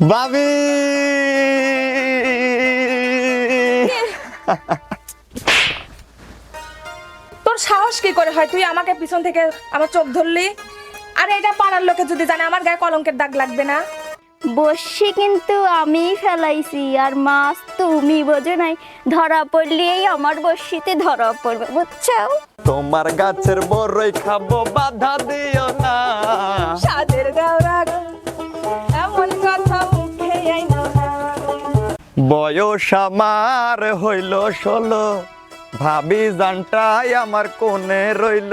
ভাবি তোর সাহস কি করে হয়? তুই আমাকে পিছন থেকে আমার চোখ ধরলি? আর এটা পাড়ার লোকে যদি জানে আমার গায়ে কলঙ্কের দাগ লাগবে না? বসি কিন্তু আমি ফেলাইছি আর মাছ তুমি বোঝো নাই। ধরা পড়লেই আমার বসিতে ধরা পড়বে বুঝছ তোমার গাছের বড়ই খাব বাধা দিও না। সাদের গাওরা বয়স আমার হইল ষোলো। ভাবি জানটাই আমার কোনে রইল।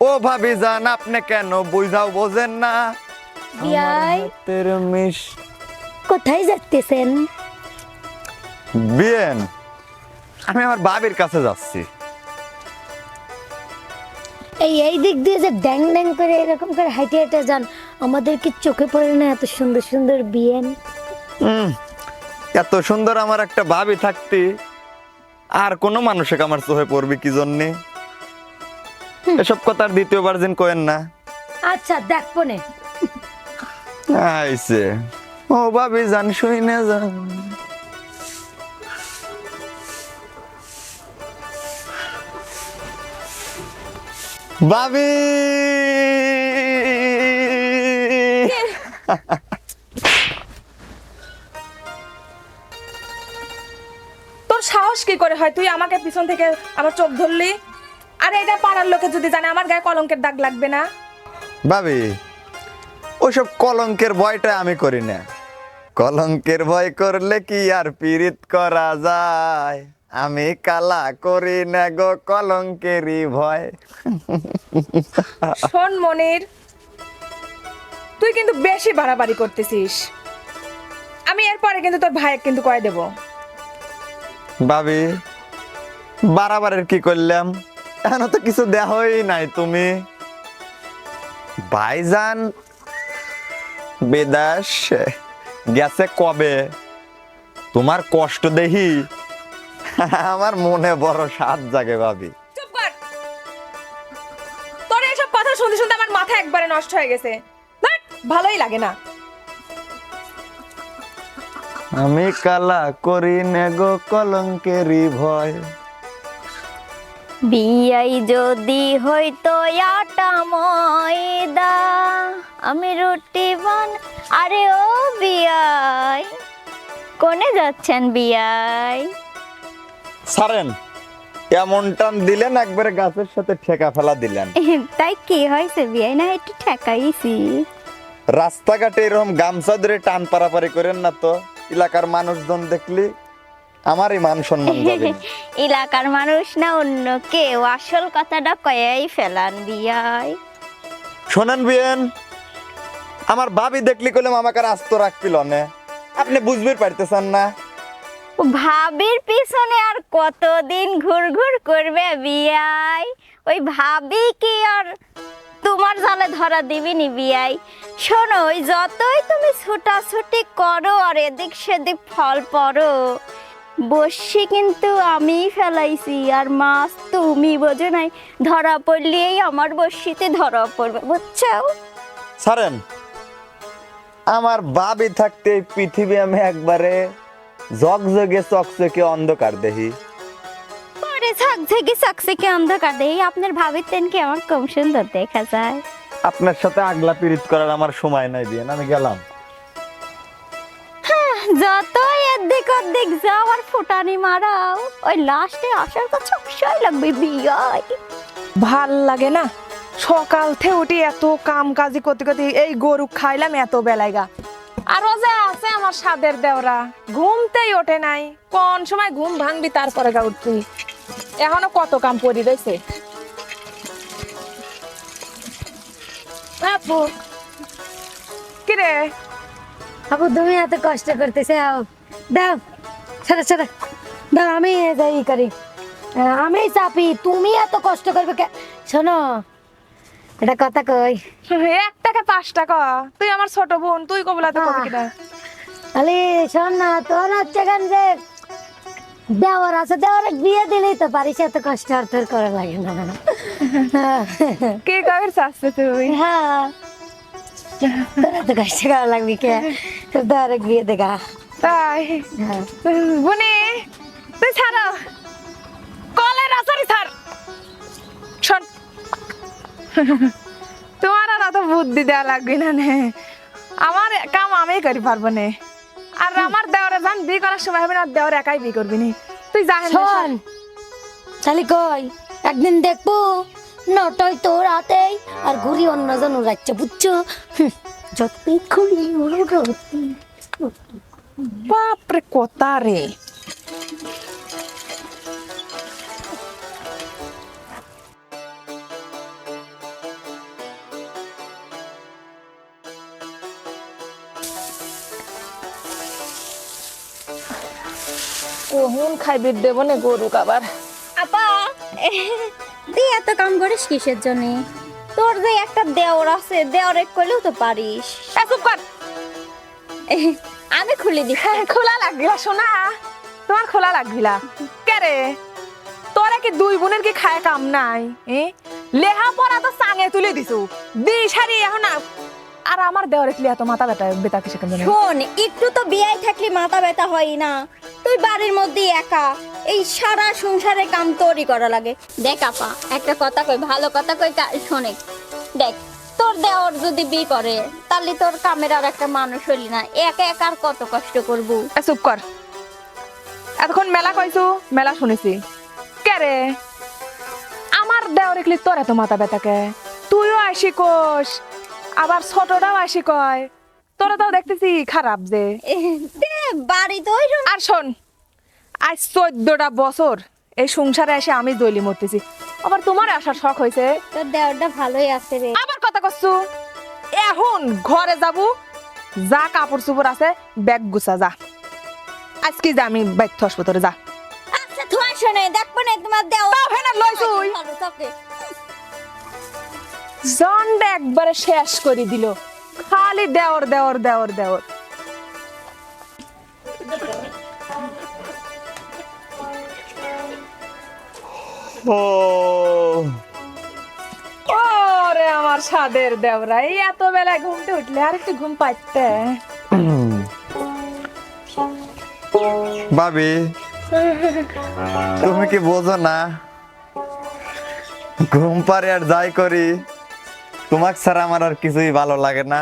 ও ভাবি জান আপনি কেন বুঝাও বোঝেন না? বিয়াই হাতের মিশ কোথায় যাচ্তেছেন বিয়েন আমি আমার বাবির কাছে যাচ্ছি। এই এই দিক দিয়ে যে ড্যাং ড্যাং করে এরকম করে হাইটে হাইটে যান আমাদের কি চোখে পড়ে না এত সুন্দর সুন্দর বিয়েন? এত সুন্দর আমার একটা ভাবি থাকতে। আর কোনো মানুষে আমার চোখে পড়বে কি জন্যে? এসব কথা আর দ্বিতীয়বার দিন কোয়েন না। আচ্ছা দেখব নে আইছে। ও ভাবি জান শুই না যান ভাবি! করে হয় তুই আমাকে পিছন থেকে আমার চোখ ধরলি? আর এটা পাড়ার লোকে যদি জানে আমার গায়ে কলঙ্কের দাগ লাগবে না? ভাবি ওইসব কলঙ্কের ভয়টা আমি করি না। কলঙ্কের ভয় করলে কি আর পীড়িত করা যায়? আমি কালা করি না গো কলঙ্কেরই ভয়। শোন মনির তুই কিন্তু বেশি বাড়াবাড়ি করতেছিস। আমি এরপরে কিন্তু তোর ভাইয়ের কিন্তু কয়ে দেবো। ভাবি, বারাবারের কি করলাম? এখনও তো কিছু দেহই নাই তুমি। ভাইজান বেদাস, গেছে কবে? তোমার কষ্ট দেখি। আমার মনে বড় সাত জাগে ভাবি। তোর এইসব কথা শুনতে শুনতে আমার মাথা একবারে নষ্ট হয়ে গেছে। ভালোই লাগে না। আমি কালা করি নে গো কলঙ্কেরই ভয়। বিয়াই যদি হইতো আটা ময়দা আমি রুটি বান আরে ও বিয়াই কোনে যাচ্ছেন বিয়াই? সারেন এমন টান দিলেন একবারে গাছের সাথে ঠেকা ফেলা দিলেন। তাই কি হয়েছে বিয়াই? না একটু ঠেকাইছি। রাস্তাঘাটে এরকম গামছা ধরে টান পারাপারি করেন না তো? এলাকার মানুষজন দেখলি আমারই মান সম্মান যাবে। এলাকার মানুষ না অন্য কেউ। আসল কথাটা কয়েই ফেলান বিয়াই। শোনেন বিয়েন আমার ভাবি দেখলি কইলাম আমাকে আস্ত রাখছিল না। আপনি বুঝবে পারতেছেন না। ভাবির পিছনে আর কতদিন ঘুর ঘুর করবে বিয়াই? ওই ভাবি কি আর তোমার জালে ধরা দিবিনি বিয়াই। শোনো, ওই যতই তুমি ছুটাছুটি করো আর এদিক সেদিক ফল পড়ো, বসি কিন্তু আমি ফেলাইছি, আর মাছ তুমি বোঝো নাই, ধরা পড়লেই আমার বসিতে ধরা পড়বে বুঝছ সারেন, আমার ভাবি থাকতে পৃথিবী আমি একবারে জগজগে চকচকে অন্ধকার দেখি ঝকঝকে চকচকে অন্ধকার। দেই আপনার ভাবির আমার কম সুন্দর দেখা যায়? আপনার সাথে আগলা পীড়িত করার আমার সময় নাই বিয়েন আমি গেলাম। যতই এদিক ওদিক যাও আর ফুটানি মারাও ওই লাস্টে আসার কথা অবশ্যই লাগবে বিয়াই ভালো লাগে না? সকাল থেকে উঠি এত কাম কাজি করতে করতে এই গরু খাইলাম এত বেলায় গা। আরও যে আছে আমার সাদের দেওরা ঘুমতেই ওঠে নাই। কোন সময় ঘুম ভাঙবি তারপরে গা উঠবি। এখনও কত কাম পড়ি রয়েছে? আপু। কিরে আপু তুমি এত কষ্ট করতেছে দাও দাও আমি যাই করি। আমি চাপি তুমি এত কষ্ট করবে শোনো এটা কথা কই। এক টাকা পাঁচ টাকা। তুই আমার ছোট বোন তুই কবলা তো কবি কিনা? তাহলে শোন না তোর হচ্ছে যে দেওয়ার আছে দেওয়ার বিয়ে দিলেই তো পারিস এত কষ্ট আর তোর করা লাগে না কে কবির চাচ্ছে তুই হ্যাঁ। এত কষ্ট করা লাগবে কে? তোর তো আরেক বিয়ে দেখা তাই? হ্যাঁ। বুনি তুই ছাড়ো। কলের আসারি ছাড়। শোন তোমার আর অত বুদ্ধি দেওয়া লাগবে না নে। আমার কাম আমি করি পারব নে। আর আমার দেওয়ারে যান বি করার সময় হবে না দেওয়ার একাই বি করবি নি। তুই যা শোন। তাহলে কই? একদিন দেখব নটই তোর হাতেই আর ঘুরি অন্যজন উড়াচ্ছে বুঝছ? যতই খুলি বাপরে কথা রে। কখন খাইবে দেব নে গরু আবার আপা তুই এত কাম করিস কিসের জন্য? তোর যে একটা দেওর আছে দেওরে করলেও তো পারিস। চুপ কর। আমি খুলে দি হ্যাঁ, খোলা লাগবিলা শোনা তোমার খোলা লাগবিলা। কে রে? তোরা কি দুই বোনের কি খায় কাম নাই লেহা পড়া তো সাঙে তুলে দিছু। দি সারি এখন আর আমার দেওয়ার একলি এত মাথা বেটা বেতা কিসে কেন শোন একটু তো বিয়াই থাকলে মাথা ব্যথা হয় না। তুই বাড়ির মধ্যে একা। এই সারা সংসারে কাম তোরই করা লাগে। দেখ আপা একটা কথা কই ভালো কথা কই কা- শোনে দেখ তোর দেওর যদি বিয়ে করে তাহলে তোর কামের আর একটা মানুষ হলি না। একা একা আর কত কষ্ট করব? চুপ কর। এতক্ষণ মেলা কইছু মেলা শুনেছি। কে রে? আমার দেওয়ার তোর এত মাথা বেতা কে? তুইও আসি কোষ আবার ছোটটাও আসি কয়। তোরা তো দেখতেছি খারাপ যে। বাড়ি তো আর শোন আজ চোদ্দটা বছর এই সংসারে এসে আমি দৈলি মরতেছি। আবার তোমার আসার শখ হয়েছে? তোর দেওরটা ভালোই আছে রে। আবার কথা করছু এখন ঘরে যাব যা কাপড় চোপড় আছে ব্যাগ গুছা যা। আজকে যা আমি বাইক হাসপাতালে যা। আচ্ছা তোমার শোনে দেখব না তোমার তাও ফেনা লই তুই। জন্ড একবারে শেষ করে দিল। খালি দেওর দেওর দেওর দেওর। ওরে আমার সাদের দেওরা এই এত বেলায় ঘুমতে উঠলে আর একটু ঘুম পাইতে। ভাবি তুমি কি বোঝো না? ঘুম পারে আর যাই করি। তোমাক ছাড়া আমার আর কিছুই ভালো লাগে না।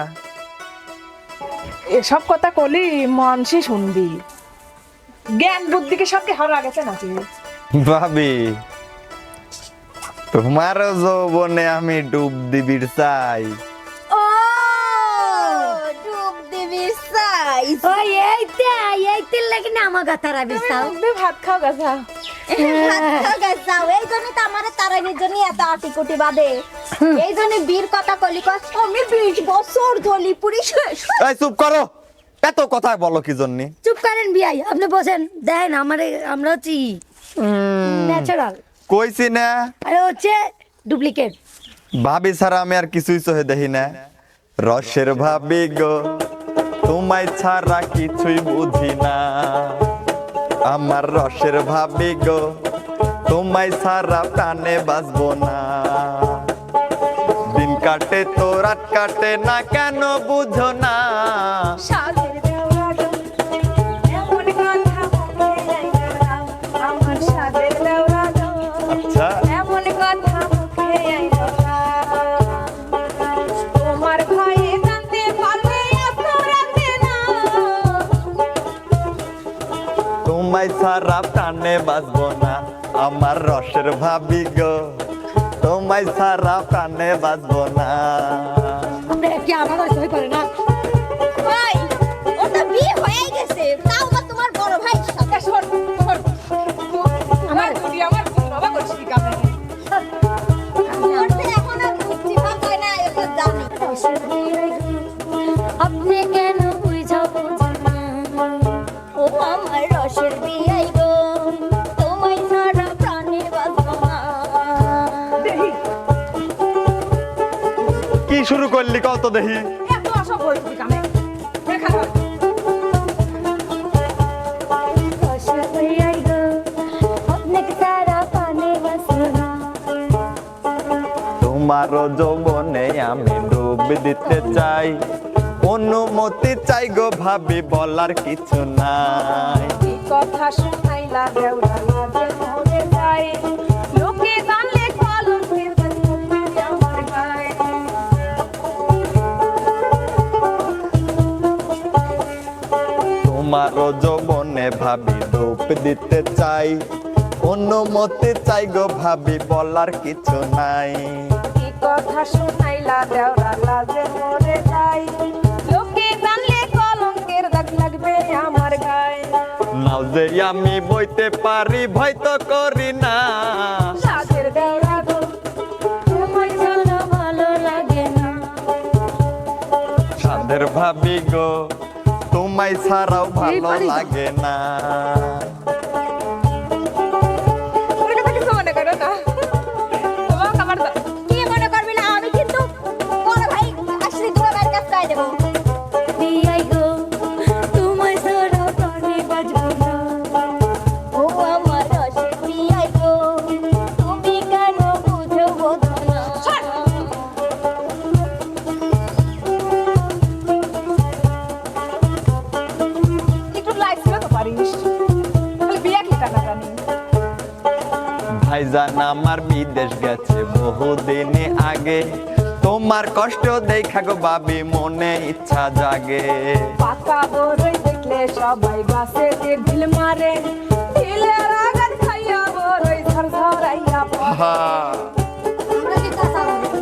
এসব কথা কলি মনসি শুনবি। জ্ঞান বুদ্ধিকে সবকে হারা গেছে নাকি? ভাবি তোমার যৌবনে আমি ডুব দিবির চাই। ও ডুব দিবি সাইজ ওই এইতে এইতে লাগে না আমার গাথার আবিস্তাও তুই ভাত খাও গাছা। যাও। এই জন্য তো আমার তারানির জন্য এত আটি কুটি বাদে এই জন্য বীর কথা কলি কস আমি বিশ বছর ধলি পুরি শেষ এই চুপ করো। এত কথা বলো কি জন্য? চুপ করেন বিয়াই আপনি বসেন। দেখেন আমার আমরা হচ্ছি ন্যাচারাল কইছি না। আর হচ্ছে ডুপ্লিকেট ভাবি ছাড়া আমি আর কিছুই চোহে দেখি না। রসের ভাবি গো তোমায় ছাড়া কিছুই বুঝি না। আমার রসের ভাবি গো, তোমায় সারা প্রাণে বাঁচবো না। দিন কাটে তো রাত কাটে না, কেন বুঝো না? ছাড়া প্রাণে বাঁচবো না। আমার রসের ভাবি গো তোমায় ছাড়া প্রাণে বাঁচবো না। কি আমার সই করে না ভাই ওটা বিয়ে হয়ে গেছে। তাও বা তোমার বড় ভাই? সাথে শোন, শোন। আমার দুটি আমার বাবা করছি কামে? করতে এখন আর বুঝছি ভাই না এটা জানি। আপনি কেন করলি কত দেখি পানে বাসনা তোমার যৌবনে আমি ডুব দিতে চাই। অনুমতি চাই গো ভাবি বলার কিছু নাই। কথা শুনাইলা তোমারও যৌবনে ভাবি ডুব দিতে চাই। অনুমতি চাই গো ভাবি বলার কিছু নাই। কি কথা শুনাইলা দেওরা লাগে মরে যায় লোকে জানলে কলঙ্কের দাগ লাগবে আমার গায়ে। নাও যে আমি বইতে পারি ভয় তো করি না। সাজের দেওরা গো তোমায় ভালো ভালো লাগে না। সাদের ভাবি গো তোমায় ছাড়াও ভালো লাগে না। ভাইজান আমার বিদেশ গেছে বহুদিনে আগে। তোমার কষ্ট দেখা গো ভাবি মনে ইচ্ছা জাগে। পাকা বড়ই দেখলে সবাই গাছে ঢিল মারে। আগান খাইয়া বড়ই পড়ে। কাঁচা বলি?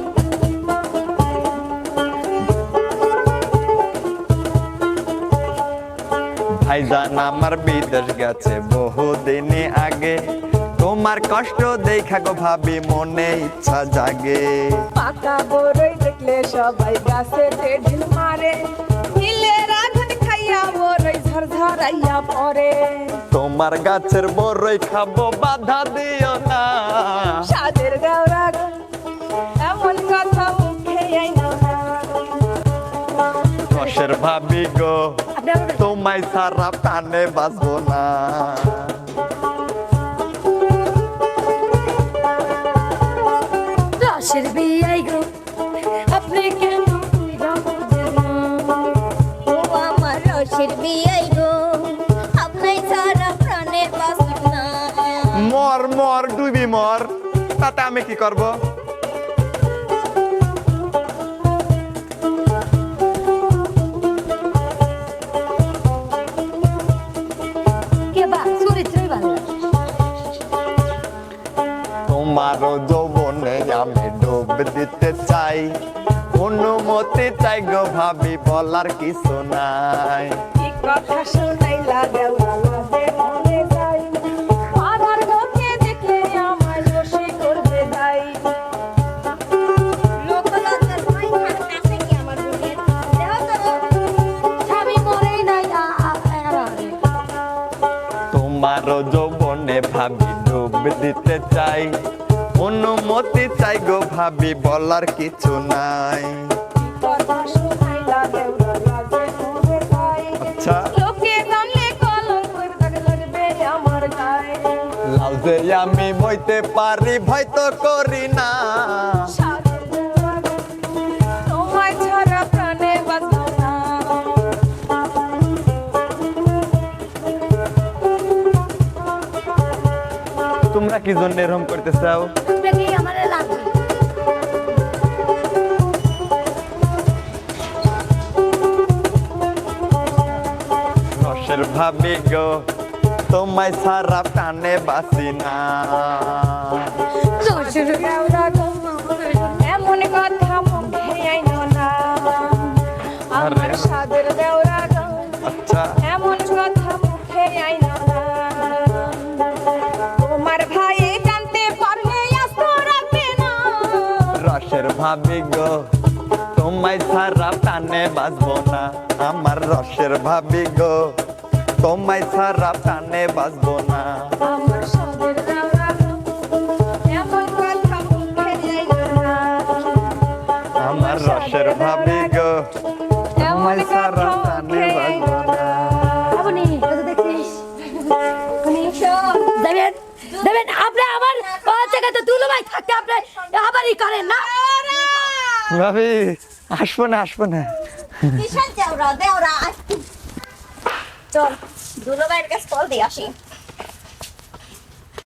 ভাইজান আমার বিদেশ গেছে বহুদিনে আগে। তোমার কষ্ট দেখা গো ভাবি মনে ইচ্ছা জাগে। পাকা বড়ই দেখলে সবাই গাছে ঢিল মারে। ঢিলের আগান খাইয়া বড়ই ঝরঝরাইয়া পড়ে। তোমার গাছের বড়ই খাব বাধা দিও না। সাদের দেওরা গো, এমন কথা মুখে আইনা না। ভাবি গো তোমায় সারা প্রাণে বাঁচবো না। রসের বিয়াই গো আপনি কেন না ও আমার রসের বিয়াই গো আপনি ছাড়া প্রাণের বাসনা মর মর ডুবি মর তাতে আমি কি করব অনুমতি চাই গো ভাবি বলার কিছু নাই। কি কথা শুনাইলা দেওরা লাগে মনে যাই। আমার মুখে দেখলে আমার বসে করবে যাই লোকলজ্জার ভয় খান কাছে কি আমার বুকের দেহ তো স্বামী মরেই নাই আ- আ- আ- আরে। তোমারও যৌবনে ভাবি ডুব দিতে চাই। অনুমতি চাই গো ভাবি বলার কিছু নাই। আমি বইতে পারি ভয় তো করি না। তোমরা কি জন্য এরকম করতে চাও? রসের ভাবি গো তোমায় সারা প্রাণে বাসি না। এমন কথা মুখে আইনো না। আমার। সাদের দেওরা আচ্ছা। এমন কথা মুখে আইনো না। তোমার ভাই জানতে পারলে আস্ত রাখবে না। রসের ভাবি গো তোমায় সারা প্রাণে বাঁচবো না। আমার রসের ভাবি গো তোমায় সারা প্রাণে বাঁচবো না। আমার রসের ভাবি গো তোমায় সারা প্রাণে বাঁচবো না। দেবেন আপনি আমার জায়গায় তো দুলো ভাই থাকতে আপনি আবারই করেন না। ভাবি আসব না আসব না। কিসের দেওরা? দেওরা চল দুলো ভাইয়ের কাছে কল দিয়ে আসি।